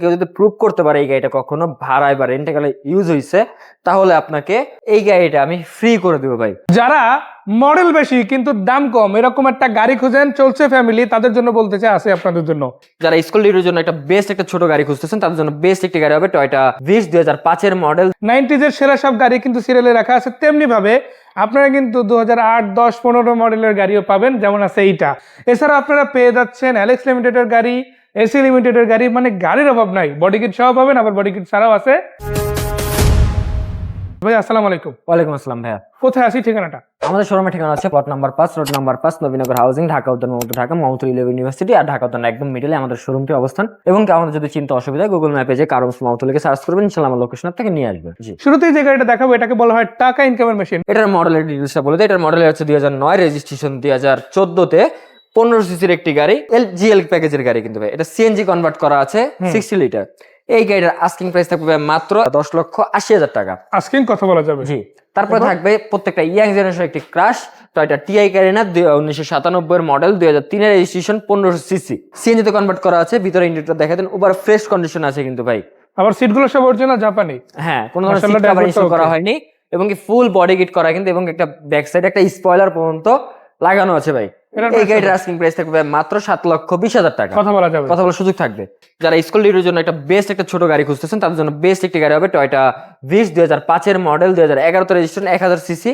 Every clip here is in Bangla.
কেউ যদি প্রুভ করতে পারে এই গাড়িটা কখনো ভাড়ায় বা রেন্টে গেলে ইউজ হয়েছে তাহলে আপনাকে এই গাড়িটা আমি ফ্রি করে দেবো ভাই। যারা মডেল বেশি কিন্তু দাম কম এরকম একটা গাড়ি খুঁজেন চলছে ফ্যামিলি তাদের জন্য বলতে চাই আছে আপনাদের জন্য। যারা স্কুল ডিউটির জন্য একটা বেস্ট একটা ছোট গাড়ি খুঁজতেছেন তাদের জন্য বেস্ট একটি গাড়ি হবে টয়টা ভিস দুই হাজার পাঁচের মডেল নাইনটিজের সেরা সব গাড়ি কিন্তু সিরিয়ালে রাখা আছে। তেমনি ভাবে আপনারা কিন্তু দু হাজার আট দশ পনেরো মডেলের গাড়িও পাবেন যেমন আছে এইটা। এছাড়া আপনারা পেয়ে যাচ্ছেন অ্যালেক্স লিমিটেডের গাড়ি এসি লিমিটেডের গাড়ি মানে গাড়ির অভাব নাই। বডি কিট সহ পাবেন আবার বডি কিট ছাড়াও আছে। ভাই আসসালামু আলাইকুম। ওয়ালাইকুম আসসালাম ভাইয়া। কোথায় আছি ঠিকানাটা? আমাদের শোরুমের ঠিকানা আছে প্লট নাম্বার পাঁচ রোড নাম্বার পাঁচ নবীনগর হাউজিং ঢাকা উদ্যান মমতা ঢাকা মমতা ইউনিভার্সিটি আর ঢাকা উদ্যান একদম মিডলে আমাদের শোরুমটি অবস্থান। এবং আমাদের যদি চিন্তা অসুবিধা গুগল ম্যাপে যে কারণ লিখে সার্চ করবেন ইনশাল্লাহ আমার লোকেশন আপনাকে নিয়ে আসবে। জি। শুরুতেই যে গাড়িটা দেখাবো এটাকে বলা হয় টাকা ইনকামের মেশিন এটার মডেলের ডিটেলসটা বলে দিই। এটার মডেল হচ্ছে দুই হাজার নয় রেজিস্ট্রেশন দুই হাজার চোদ্দতে। পনেরো সিসির একটি গাড়ি এল জিএল প্যাকেজের গাড়ি কিন্তু ভাই। এটা সিএনজি কনভার্ট করা আছে সিক্সটি লিটার এই গাড়িটার আস্কিং প্রাইস থাকবে মাত্র দশ লক্ষ আশি হাজার টাকা। আস্কিং কথা বলা যাবে। জি। তারপরে থাকবে প্রত্যেকটা ইয়াং জেনারেশন একটি ক্রাশ টয়টা টিআই ক্যারিনা উনিশশো সাতানব্বই এর মডেল দুই হাজার তিনের রেজিস্ট্রেশন পনেরোশো সিসি। সিএনজি তে কনভার্ট করা আছে ভিতরে ইন্ডিকেটর দেখা দেন উবার ফ্রেশ কন্ডিশন আছে কিন্তু ভাই। আবার সিটগুলো সব অরিজিনাল জাপানি হ্যাঁ কোনো ধরনের সিট করা হয়নি এবং কি ফুল বডি কিট করা কিন্তু এবং একটা ব্যাক সাইড একটা স্পয়লার পর্যন্ত লাগানো আছে ভাই। এই price আস্কিং প্রাইস থাকবে মাত্র সাত লক্ষ বিশ হাজার টাকা। কথা বলা যাবে। কথা বলার সুযোগ থাকবে। যারা স্কুল ডিউটির জন্য একটা বেস্ট একটা ছোট গাড়ি খুঁজতেছেন তাদের জন্য বেস্ট একটি গাড়ি হবে টয়টা ভিস দুই হাজার পাঁচের মডেল দুই হাজার এগারোতে রেজিস্ট্রেশন এক হাজার সিসি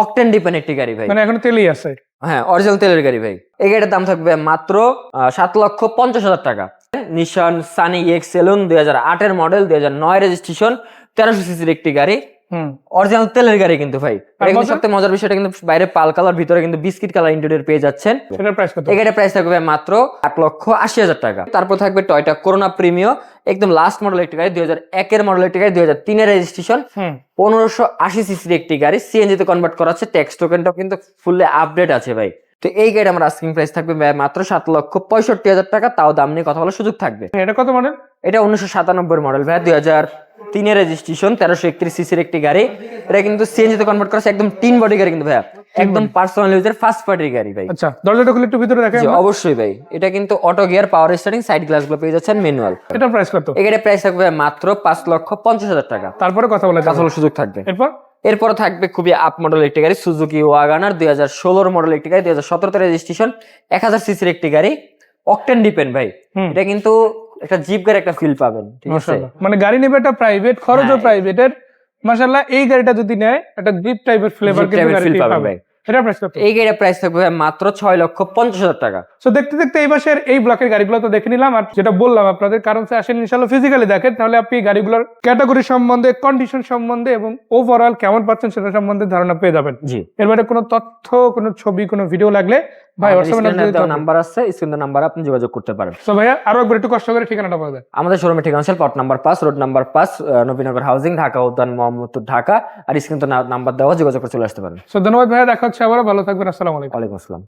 অকটেন ডিপেন্ড একটি গাড়ি ভাই। মানে এখন তেলেই আছে। হ্যাঁ অরিজিনাল তেলের গাড়ি ভাই। এই গাড়ির দাম থাকবে মাত্র সাত লক্ষ পঞ্চাশ হাজার টাকা। নিশান সানি এক্স সেলুন দুই হাজার আটের মডেল দুই হাজার নয় রেজিস্ট্রেশন তেরোশো সিসির একটি গাড়ি। অরিজিনাল তেলের গাড়ি কিন্তু ভাই। এটা কিন্তু সবথেকে মজার বিষয়টা কিন্তু বাইরে পাল কালার ভিতরে কিন্তু বিস্কিট কালার ইন্টেরিয়র পেয়ে যাচ্ছেন। এটার প্রাইস কত? গাড়ির প্রাইস থাকবে মাত্র আট লক্ষ আশি হাজার টাকা। তারপর থাকবে টয়টা করোনা প্রিমিও একদম লাস্ট মডেল একটি গাড়ি দুই হাজার একের মডেল একটি গাড়ি দুই হাজার তিনের রেজিস্ট্রেশন পনেরোশো আশি সিসির একটি গাড়ি। সিএনজি তে কনভার্ট করা আছে ট্যাক্স টোকেনটাও কিন্তু ফুললি আপডেট আছে ভাই। তো এই গাড়ি আমার আস্কিং প্রাইস থাকবে মাত্র সাত লক্ষ পঁয়ষট্টি হাজার টাকা তাও দাম নিয়ে কথা বলার সুযোগ থাকবে। এটা কত মডেল এটা উনিশশো সাতানব্বই মডেল ভাই দুই হাজার তিনের রেজিস্ট্রেশন তেরোশো একত্রিশ সিসির একটি গাড়ি। এটা কিন্তু সিএনজি তে কনভার্ট করা একদম তিন বডি গাড়ি কিন্তু ভাইয়া। একদম পার্সোনাল ইউজের ফার্স্ট পার্টির গাড়ি ভাই। আচ্ছা দরজাটা খুলে একটু ভিতরে দেখেন জি, অবশ্যই ভাই। এটা কিন্তু auto gear power steering side গ্লাসগুলো পেয়ে যাচ্ছেন ম্যানুয়াল এটার প্রাইস কত? এই গাড়ির প্রাইস থাকবে মাত্র পাঁচ লক্ষ পঞ্চাশ হাজার টাকা। তারপরে কথা বলা কথা বলার সুযোগ থাকবে। এরপর? এরপর থাকবে খুবই আপ মডেল একটি গাড়ি সুজুকি ওয়াগানার দুই হাজার ষোলোর মডেল একটি গাড়ি দুই হাজার সতেরোতে রেজিস্ট্রেশন এক হাজার সিসির একটি গাড়ি। অকটেন ডিপেন্ড ভাই। এটা কিন্তু একটা জিপ গাড়ি একটা ফিল পাবেন ঠিক আছে? মানে গাড়ি নেবে একটা প্রাইভেট খরচও। প্রাইভেটের মাশাআল্লাহ এই গাড়িটা যদি নেয় একটা জিপ টাইপের ফ্লেভার কিন্তু পাবেন পাবে ভাই। প্রাইস এই গাড়ির প্রাইস থাকবে মাত্র ছয় লক্ষ পঞ্চাশ হাজার টাকা। সো দেখতে দেখতে এই মাসের এই ব্লকের গাড়িগুলো তো দেখে নিলাম। আর যেটা বললাম আপনাদের কারণ সে আসেন ইনশাল্লাহ ফিজিক্যালি দেখেন তাহলে আপনি গাড়িগুলোর ক্যাটাগরি সম্বন্ধে কন্ডিশন সম্বন্ধে এবং ওভারঅল কেমন পাচ্ছেন সেটা সম্বন্ধে ধারণা পেয়ে যাবেন। জি। এর বাইরে কোনো তথ্য কোনো ছবি কোনো ভিডিও লাগলে ভাই হোয়াটসঅ্যাপে নাম্বার আছে নাম্বার আপনি যোগাযোগ করতে পারেন। সো ভাইয়া আরও একবার একটু কষ্ট করে ঠিকানাটা বলে দেন। আমাদের শোরুমের ঠিকানা plot number road number Nabinagar housing Dhaka Udyan Mohammadpur Dhaka. আর স্ক্রিন তো নাম্বার দেওয়া যোগাযোগ করে চলে আসতে পারেন। সো ধন্যবাদ ভাইয়া দেখা হচ্ছে আবার ভালো থাকবেন আসসালামু আলাইকুম। ওয়ালাইকুম আসসালাম।